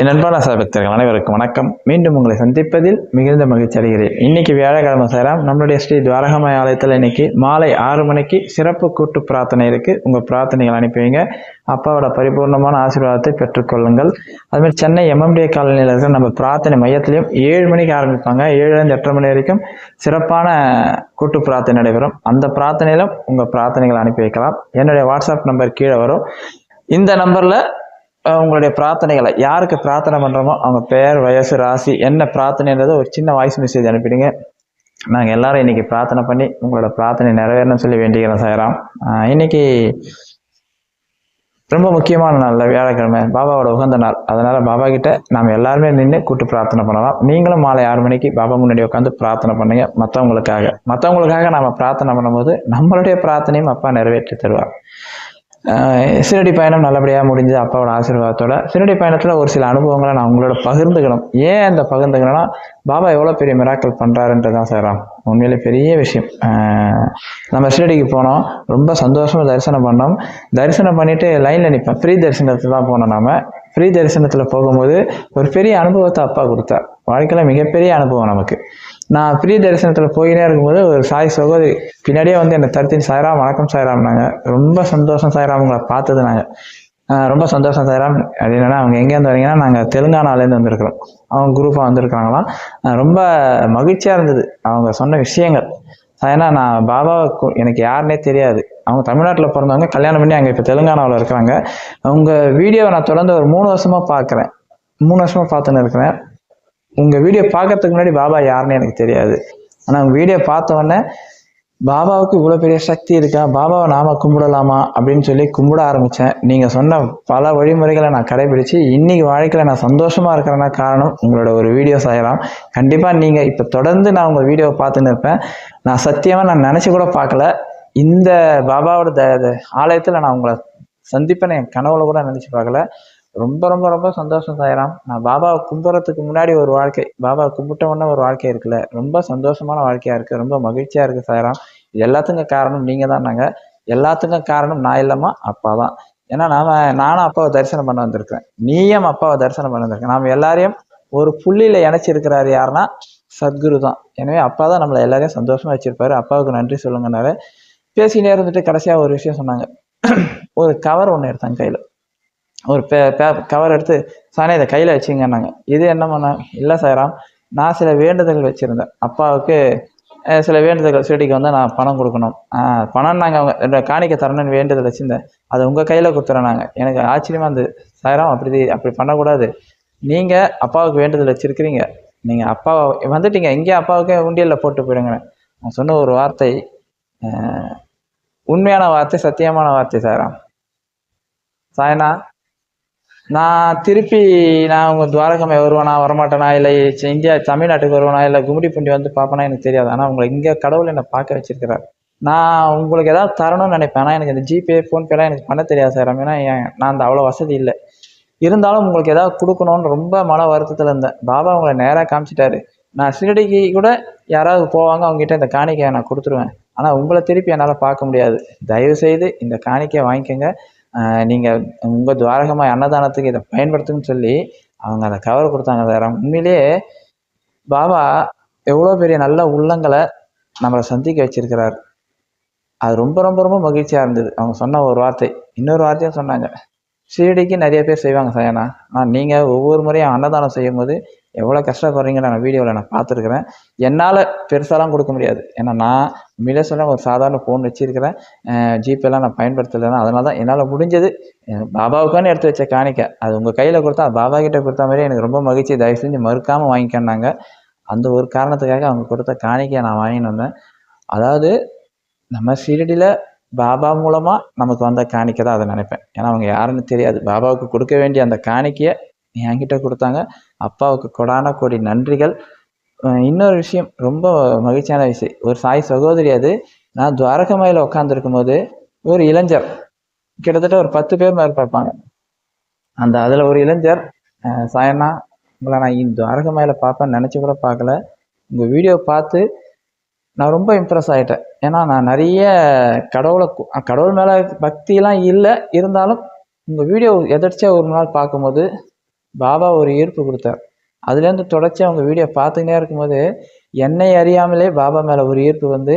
என் அன்பான சபக்தர்கள் அனைவருக்கும் வணக்கம். மீண்டும் உங்களை சந்திப்பதில் மிகுந்த மகிழ்ச்சி அடைகிறேன். இன்னைக்கு வியாழக்கிழமை சேரம் நம்மளுடைய ஸ்ரீ துவாரகமாய் ஆலயத்தில் இன்னைக்கு மாலை ஆறு மணிக்கு சிறப்பு கூட்டு பிரார்த்தனை இருக்குது உங்கள் பிரார்த்தனைகள் அனுப்பி வைங்க அப்பாவோட பரிபூர்ணமான ஆசீர்வாதத்தை பெற்றுக்கொள்ளுங்கள். அதுமாதிரி சென்னை எம்எம்டிஏ காலனியில் இருக்கிற நம்ம பிரார்த்தனை மையத்திலையும் ஏழு மணிக்கு ஆரம்பிப்பாங்க. ஏழுலேருந்து எட்டரை மணி வரைக்கும் சிறப்பான கூட்டு பிரார்த்தனை நடைபெறும். அந்த பிரார்த்தனையிலும் உங்கள் பிரார்த்தனைகள் அனுப்பி வைக்கலாம். என்னுடைய வாட்ஸ்அப் நம்பர் கீழே வரும். இந்த நம்பரில் உங்களுடைய பிரார்த்தனைகளை யாருக்கு பிரார்த்தனை பண்ணுறோமோ அவங்க பேர் வயசு ராசி என்ன பிரார்த்தனைன்றதை ஒரு சின்ன வாய்ஸ் மெசேஜ் அனுப்பிடுங்க. நாங்கள் எல்லாரும் இன்னைக்கு பிரார்த்தனை பண்ணி உங்களோட பிரார்த்தனை நிறைவேறணும்னு சொல்லி வேண்டிக்கிறோம் சாயராம். அஹ் இன்னைக்கு ரொம்ப முக்கியமான நாள் வியாழக்கிழமை. பாபாவோட உகந்த நாள். அதனால பாபா கிட்ட நாம் எல்லாருமே நின்று கூட்டு பிரார்த்தனை பண்ணலாம். நீங்களும் மாலை ஆறு மணிக்கு பாபா முன்னாடி உட்காந்து பிரார்த்தனை பண்ணுங்க மற்றவங்களுக்காக மற்றவங்களுக்காக நாம பிரார்த்தனை பண்ணும்போது நம்மளுடைய பிரார்த்தனையும் அப்பா நிறைவேற்றி தருவார். சிறடி பயணம் நல்லபடியாக முடிஞ்சது அப்பாவோட ஆசீர்வாதத்தோட. சிறடி பயணத்தில் ஒரு சில அனுபவங்களை நான் உங்களோட பகிர்ந்துக்கணும். ஏன் அந்த பகிர்ந்துக்கணும்னா பாபா எவ்வளோ பெரிய மிராக்கள் பண்ணுறாருன்றது தான் சார் உண்மையிலே பெரிய விஷயம். நம்ம ஷிரடிக்கு போனோம். ரொம்ப சந்தோஷமாக தரிசனம் பண்ணோம். தரிசனம் பண்ணிட்டு லைனில் நிற்பேன் ஃப்ரீ தரிசனத்தில் தான் போனோம் நாம. ஃப்ரீ தரிசனத்தில் போகும்போது ஒரு பெரிய அனுபவத்தை அப்பா கொடுத்தார். வாழ்க்கையில் மிகப்பெரிய அனுபவம் நமக்கு. நான் ஃப்ரீ தரிசனத்தில் போயினே இருக்கும்போது ஒரு சாய் சகோதரி பின்னாடியே வந்து என்னை தடுத்து சாய்ராம் வணக்கம் சாய்ராம்னாங்க ரொம்ப சந்தோஷம் சாய்ராம் உங்களை பார்த்தது நாங்கள் ரொம்ப சந்தோஷம் சாய்ராம். அப்படின்னா அவங்க எங்கேருந்து வரீங்கன்னா நாங்கள் தெலுங்கானாலேருந்து வந்திருக்கிறோம். அவங்க குரூப்பாக வந்திருக்கிறாங்களாம். ரொம்ப மகிழ்ச்சியாக இருந்தது. அவங்க சொன்ன விஷயங்கள். ஏன்னா நான் பாபாவை எனக்கு யாருனே தெரியாது. அவங்க தமிழ்நாட்டில் பிறந்தவங்க கல்யாணம் பண்ணி அங்கே இப்போ தெலுங்கானாவில் இருக்கிறாங்க. அவங்க வீடியோவை நான் தொடர்ந்து ஒரு மூணு வருஷமாக பார்க்குறேன். மூணு வருஷமாக பார்த்துன்னு இருக்கிறேன். உங்கள் வீடியோ பார்க்கறதுக்கு முன்னாடி பாபா யாருன்னு எனக்கு தெரியாது. ஆனால் உங்கள் வீடியோ பார்த்த உடனே பாபாவுக்கு இவ்வளோ பெரிய சக்தி இருக்கா? பாபாவை நாம கும்பிடலாமா? அப்படின்னு சொல்லி கும்பிட ஆரம்பித்தேன் நீங்கள் சொன்ன பல வழிமுறைகளை நான் கடைபிடித்து இன்றைக்கி வாழ்க்கையில் நான் சந்தோஷமாக இருக்கிறேன்னா காரணம் உங்களோட ஒரு வீடியோஸ் செய்யலாம் கண்டிப்பாக நீங்கள் இப்போ தொடர்ந்து நான் உங்கள் வீடியோவை பார்த்துன்னு இருப்பேன். நான் சத்தியமாக நான் நினச்சி கூட பார்க்கல. இந்த பாபாவோட த ஆலயத்தில் நான் உங்களை சந்திப்பேன்னு என் கனவுல கூட நினச்சி பார்க்கல. ரொம்ப ரொம்ப ரொம்ப சந்தோஷம் சாயிராம். நான் பாபாவை கும்பிட்றதுக்கு முன்னாடி ஒரு வாழ்க்கை பாபாவை கும்பிட்ட உடனே ஒரு வாழ்க்கை இருக்குல்ல. ரொம்ப சந்தோஷமான வாழ்க்கையா இருக்கு. ரொம்ப மகிழ்ச்சியா இருக்கு சாயிராம். இது எல்லாத்துக்கும் காரணம் நீங்க தான் நாங்க. எல்லாத்துக்கும் காரணம் நான் இல்லைம்மா அப்பா தான். ஏன்னா நாம நானும் அப்பாவை தரிசனம் பண்ண வந்திருக்கிறேன். நீயும் அப்பாவை தரிசனம் பண்ண வந்திருக்கேன் நாம எல்லாரையும் ஒரு புள்ளியில இணைச்சிருக்கிறாரு யாருன்னா சத்குரு தான். எனவே அப்பா தான் நம்மளை எல்லாரையும் சந்தோஷமா வச்சிருப்பாரு. அப்பாவுக்கு நன்றி சொல்லுங்கன்னாரு பேசினே இருந்துட்டு கடைசியா ஒரு விஷயம் சொன்னாங்க. ஒரு கவர் ஒன்று எடுத்தாங்க கையில். ஒரு பே கவர் எடுத்து சாணி இதை கையில் வச்சுங்கன்னாங்க. இது என்ன பண்ணாங்க இல்லை சாராம் நான் சில வேண்டுதல்கள் வச்சுருந்தேன். அப்பாவுக்கு சில வேண்டுதல்கள் செடிக்கு வந்து நான் பணம் கொடுக்கணும். பணம் நாங்கள் அவங்க இந்த காணிக்கை தரணும்னு வேண்டுதல் வச்சுருந்தேன். அதை உங்கள் கையில் கொடுத்துறேன் நாங்கள் எனக்கு ஆச்சரியமாக இருந்தது. சாராம் அப்படி அப்படி பண்ணக்கூடாது. நீங்கள் அப்பாவுக்கு வேண்டுதல் வச்சுருக்கிறீங்க. நீங்கள் அப்பா வந்துட்டீங்க. இங்கே அப்பாவுக்கு உண்டியலில் போட்டு போயிடுங்க நான் சொன்ன ஒரு வார்த்தை உண்மையான வார்த்தை சத்தியமான வார்த்தை சாய்ராம் சாயனா நான் திருப்பி நான் உங்கள் துவாரகமை வருவேனா வரமாட்டேனா இல்லை இந்தியா தமிழ்நாட்டுக்கு வருவேனா இல்லை கும்மிடி பூண்டி வந்து பார்ப்பேனா எனக்கு தெரியாது. ஆனால் உங்களை இங்கே கடவுள் என்னை பார்க்க வச்சிருக்கிறார். நான் உங்களுக்கு ஏதாவது தரணும்னு நினைப்பேன். ஆனால் எனக்கு இந்த ஜிபே ஃபோன்பேலாம் எனக்கு பண்ண தெரியாது சார். ஏன்னா நான் அந்த அவ்வளோ வசதி இல்லை. இருந்தாலும் உங்களுக்கு ஏதாவது கொடுக்கணும்னு ரொம்ப மன வருத்தத்தில் இருந்தேன். பாபா உங்களை நேராக காமிச்சிட்டாரு. நான் ஷிரடிக்கு கூட யாராவது போவாங்க அவங்ககிட்ட இந்த காணிக்கையை நான் கொடுத்துருவேன். ஆனால் உங்களை திருப்பி என்னால் பார்க்க முடியாது. தயவுசெய்து இந்த காணிக்கையை வாங்கிக்கோங்க. நீங்கள் உங்கள் துவாரகமாய் அன்னதானத்துக்கு இதை பயன்படுத்துன்னு சொல்லி அவங்க அந்த கவர் கொடுத்தாங்க சார் உண்மையிலேயே பாபா எவ்வளோ பெரிய நல்ல உள்ளங்களை நம்மளை சந்திக்க வச்சிருக்கிறார். அது ரொம்ப ரொம்ப ரொம்ப மகிழ்ச்சியாக இருந்தது. அவங்க சொன்ன ஒரு வார்த்தை இன்னொரு வார்த்தையும் சொன்னாங்க. ஷீரடிக்கு நிறைய பேர் செய்வாங்க சயனா. ஆனால் நீங்கள் ஒவ்வொரு முறையும் அன்னதானம் செய்யும் போது எவ்வளோ கஷ்டப்படுறீங்கன்னு நான் வீடியோவில் நான் பார்த்துருக்குறேன். என்னால் பெருசாலாம் கொடுக்க முடியாது. ஏன்னா நான் உண்மையிலே ஒரு சாதாரண ஃபோன் வச்சிருக்கிறேன். ஜிபேலாம் நான் பயன்படுத்தலைன்னா அதனால தான் என்னால் முடிஞ்சது. பாபாவுக்கான எடுத்து வச்ச காணிக்கை. அது உங்கள் கையில் கொடுத்தா அது பாபா கிட்டே கொடுத்த மாதிரி எனக்கு ரொம்ப மகிழ்ச்சி. தயவு செஞ்சு மறுக்காமல் வாங்கிக்கன்னாங்க அந்த ஒரு காரணத்துக்காக அவங்க கொடுத்த காணிக்கையை நான் வாங்கிட்டு வந்தேன். அதாவது நம்ம சீரடியில் பாபா மூலமாக நமக்கு வந்த காணிக்கை தான் அதை நினைப்பேன். ஏன்னா அவங்க யாருன்னு தெரியாது. பாபாவுக்கு கொடுக்க வேண்டிய அந்த காணிக்கையை என்கிட்ட கொடுத்தாங்க. அப்பாவுக்கு கொடான கோடி நன்றிகள். இன்னொரு விஷயம் ரொம்ப மகிழ்ச்சியான விஷயம். ஒரு சாய் சகோதரி அது. நான் துவாரகமாயில் உட்காந்துருக்கும் போது ஒரு இளைஞர் கிட்டத்தட்ட ஒரு பத்து பேர் மேலே பார்ப்பாங்க. அந்த அதில் ஒரு இளைஞர் சாயண்ணா உங்களை நான் இந்த துவாரகமாயில் பார்ப்பேன்னு நினச்சி கூட பார்க்கல. உங்கள் வீடியோ பார்த்து நான் ரொம்ப இம்ப்ரெஸ் ஆகிட்டேன் ஏன்னா நான் நிறைய கடவுளை கடவுள் மேலே பக்தியெலாம் இல்லை. இருந்தாலும் உங்கள் வீடியோ எதர்ச்சியாக ஒரு நாள் பார்க்கும்போது பாபா ஒரு ஈர்ப்பு கொடுத்தார். அதுலேருந்து தொடர்ச்சி அவங்க வீடியோ பார்த்துக்கினே இருக்கும்போது என்னை அறியாமலே பாபா மேலே ஒரு ஈர்ப்பு வந்து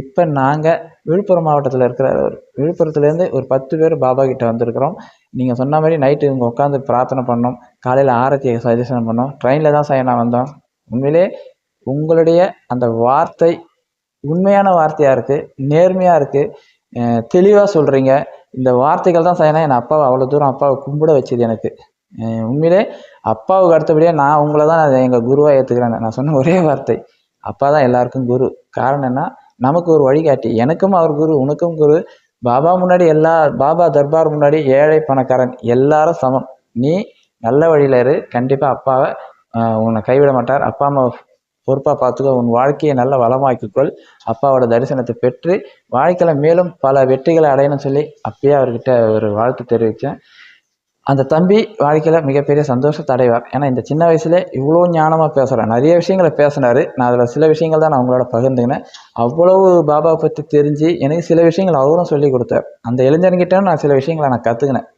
இப்போ நாங்கள் விழுப்புரம் மாவட்டத்தில் இருக்கிறார் அவர். விழுப்புரத்துலேருந்து ஒரு பத்து பேர் பாபா கிட்டே வந்திருக்கிறோம். நீங்கள் சொன்ன மாதிரி நைட்டு இங்கே உட்காந்து பிரார்த்தனை பண்ணோம். காலையில் ஆரத்தி சஜஷன் பண்ணோம். ட்ரெயினில் தான் சயனா வந்தோம். உண்மையிலே உங்களுடைய அந்த வார்த்தை உண்மையான வார்த்தையாக இருக்குது நேர்மையாக இருக்குது தெளிவாக சொல்கிறீங்க இந்த வார்த்தைகள் தான் சயனா என் அப்பாவை அவ்வளோ தூரம் அப்பாவை கும்பிட வச்சது எனக்கு. உண்மையிலே அப்பாவுக்கு அடுத்தபடியாக நான் உங்களை தான் எங்கள் குருவாக ஏற்றுக்கிறேன் நான் சொன்ன ஒரே வார்த்தை. அப்பா தான் எல்லாருக்கும் குரு. காரணம் என்ன? நமக்கு ஒரு வழிகாட்டி எனக்கும் அவர் குரு உனக்கும் குரு. பாபா முன்னாடி எல்லா பாபா தர்பார் முன்னாடி ஏழை பணக்காரன் எல்லாரும் சமம். நீ நல்ல வழியில் இரு. கண்டிப்பாக அப்பாவை உன்னை கைவிட மாட்டார். அப்பா அம்மா பொறுப்பாக பார்த்துக்கோ உன் வாழ்க்கையை நல்ல வளமாக்கிக்கொள். அப்பாவோட தரிசனத்தை பெற்று வாழ்க்கையில் மேலும் பல வெற்றிகளை அடையணும்னு சொல்லி அப்பயே அவர்கிட்ட ஒரு வாழ்த்து தெரிவித்தேன் அந்த தம்பி வாழ்க்கையில் மிகப்பெரிய சந்தோஷத்தை அடைவார் ஏன்னா இந்த சின்ன வயசுல இவ்வளோ ஞானமாக பேசுகிறேன் நிறைய விஷயங்களை பேசினார். நான் அதில் சில விஷயங்கள் தான் நான் உங்களோட பகிர்ந்துக்கினேன். அவ்வளவு பாபாவை பற்றி தெரிஞ்சு எனக்கு சில விஷயங்கள் அவரும் சொல்லி கொடுத்தார். அந்த இளைஞர்கிட்ட நான் சில விஷயங்களை நான் கற்றுக்கினேன்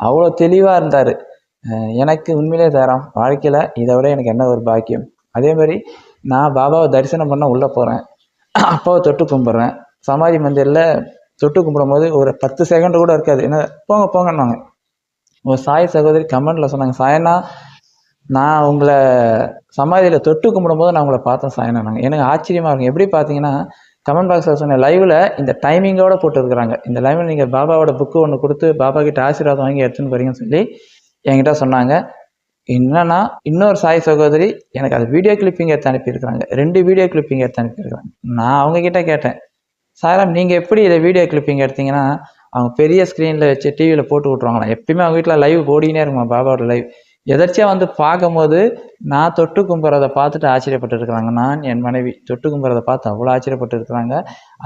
அவ்வளோ தெளிவாக இருந்தார். எனக்கு உண்மையிலே தரம். வாழ்க்கையில் இதை விட எனக்கு என்ன ஒரு பாக்கியம். அதே மாதிரி நான் பாபாவை தரிசனம் பண்ண உள்ளே போகிறேன் அப்பாவை தொட்டு கும்பிட்றேன். சமாதி மந்திரில் தொட்டு கும்பிடும்போது ஒரு பத்து செகண்ட் கூட இருக்காது. என்ன போங்க போங்கன்னுவாங்க. உங்கள் சாய் சகோதரி கமெண்ட்டில் சொன்னாங்க சாயனா நான் உங்களை சமாதியில் தொட்டு கும்பிடும்போது நான் உங்களை பார்த்தேன் சாயனா நாங்கள் எனக்கு ஆச்சரியமாக இருக்கும். எப்படி பார்த்தீங்கன்னா கமெண்ட் பாக்ஸில் சொன்ன லைவில் இந்த டைமிங்கோட போட்டுருக்குறாங்க. இந்த லைவில் நீங்கள் பாபாவோட புக்கு ஒன்று கொடுத்து பாபா கிட்ட ஆசீர்வாதம் வாங்கி எடுத்துன்னு போகிறீங்கன்னு சொல்லி என்கிட்ட சொன்னாங்க. என்னன்னா இன்னொரு சாய் சகோதரி எனக்கு அது வீடியோ கிளிப்பிங் எடுத்து அனுப்பியிருக்கிறாங்க. ரெண்டு வீடியோ கிளிப்பிங் எடுத்து அனுப்பியிருக்கிறாங்க. நான் அவங்கக்கிட்ட கேட்டேன் சாராம் நீங்கள் எப்படி இதை வீடியோ கிளிப்பிங் எடுத்தீங்கன்னா அவங்க பெரிய ஸ்க்ரீனில் வச்சு டிவியில் போட்டு விட்ருவாங்களாம் எப்பயுமே அவங்க வீட்டில் லைவ் ஓடினே இருக்குமா பாபாவோட லைவ் எதர்ச்சியாக வந்து பார்க்கும்போது நான் தொட்டு கும்புறதை பார்த்துட்டு ஆச்சரியப்பட்டு இருக்கிறாங்க நான் என் மனைவி தொட்டு கும்புறதை பார்த்து அவ்வளோ ஆச்சரியப்பட்டு இருக்கிறாங்க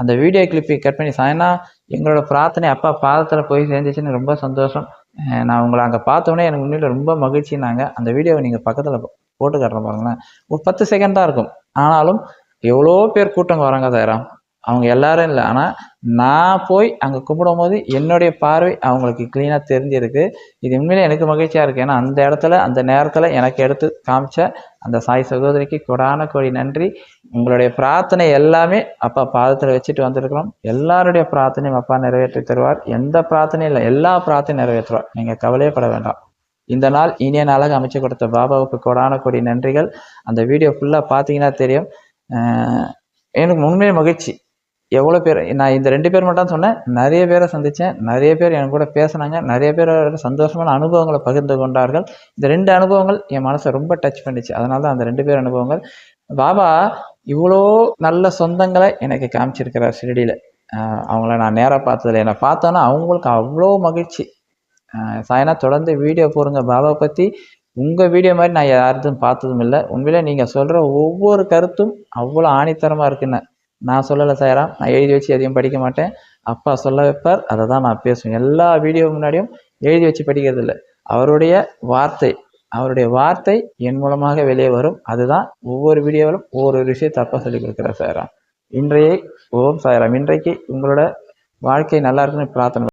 அந்த வீடியோ கிளிப்பை கட் பண்ணி சாயனா எங்களோட பிரார்த்தனை அப்பா பாதத்தில் போய் சேர்ந்துச்சுன்னு ரொம்ப சந்தோஷம். நான் உங்களை அங்கே பார்த்தோன்னே எனக்கு உண்மையில் ரொம்ப மகிழ்ச்சினாங்க அந்த வீடியோவை நீங்கள் பக்கத்தில் போட்டு காட்டுற பாருங்களேன். ஒரு பத்து செகண்ட் தான் இருக்கும். ஆனாலும் எவ்வளோ பேர் கூட்டம் வராங்க சாயராம் அவங்க எல்லாரும் இல்லை. ஆனால் நான் போய் அங்கே கும்பிடும் போது என்னுடைய பார்வை அவங்களுக்கு க்ளீனாக தெரிஞ்சிருக்கு. இது உண்மையிலே எனக்கு மகிழ்ச்சியாக இருக்குது ஏன்னா அந்த இடத்துல அந்த நேரத்தில் எனக்கு எடுத்து காமிச்ச அந்த சாய் சகோதரிக்கு கொடான கோடி நன்றி. உங்களுடைய பிரார்த்தனை எல்லாமே அப்பா பாதத்தில் வச்சுட்டு வந்திருக்கிறோம். எல்லாருடைய பிரார்த்தனையும் அப்பா நிறைவேற்றி தருவார். எந்த பிரார்த்தனையும் இல்லை. எல்லா பிரார்த்தனையும் நிறைவேற்றுவார். நீங்கள் கவலையப்பட வேண்டாம். இந்த நாள் இனிய நாளாக அமைச்சு கொடுத்த பாபாவுக்கு கொடான கோடி நன்றிகள். அந்த வீடியோ ஃபுல்லாக பார்த்தீங்கன்னா தெரியும். எனக்கு உண்மையிலே மகிழ்ச்சி. எவ்வளோ பேர் நான் இந்த ரெண்டு பேர் மட்டும் சொன்னேன். நிறைய பேரை சந்தித்தேன் நிறைய பேர் என் கூட பேசினாங்க. நிறைய பேர் சந்தோஷமான அனுபவங்களை பகிர்ந்து கொண்டார்கள். இந்த ரெண்டு அனுபவங்கள் என் மனசை ரொம்ப டச் பண்ணிச்சு. அதனால தான் அந்த ரெண்டு பேர் அனுபவங்கள். பாபா இவ்வளோ நல்ல சொந்தங்களை எனக்கு காமிச்சிருக்கிறார் ஷிரடியில். அவங்கள நான் நேராக பார்த்ததில்ல. என்னை பார்த்தோன்னா அவங்களுக்கு அவ்வளோ மகிழ்ச்சி. சாயனா தொடர்ந்து வீடியோ போடுங்க பாபா பற்றி உங்கள் வீடியோ மாதிரி நான் யாருதும் பார்த்ததும் இல்லை. உண்மையிலே நீங்கள் சொல்கிற ஒவ்வொரு கருத்தும் அவ்வளோ ஆணித்தரமாக இருக்குன்னு நான் சொல்லலை சாயரா நான் எழுதி வச்சு எதையும் படிக்க மாட்டேன். அப்பா சொல்ல வைப்பார் அதை தான் நான் பேசுவேன். எல்லா வீடியோ முன்னாடியும் எழுதி வச்சு படிக்கிறதில்ல. அவருடைய வார்த்தை அவருடைய வார்த்தை என் மூலமாக வெளியே வரும். அதுதான் ஒவ்வொரு வீடியோவிலும் ஒவ்வொரு விஷயத்தை அப்பா சொல்லி கொடுக்குறார் சாயரா இன்றைய ஓம் சாயராம் இன்றைக்கு உங்களோட வாழ்க்கை நல்லா இருக்குன்னு பிரார்த்தனை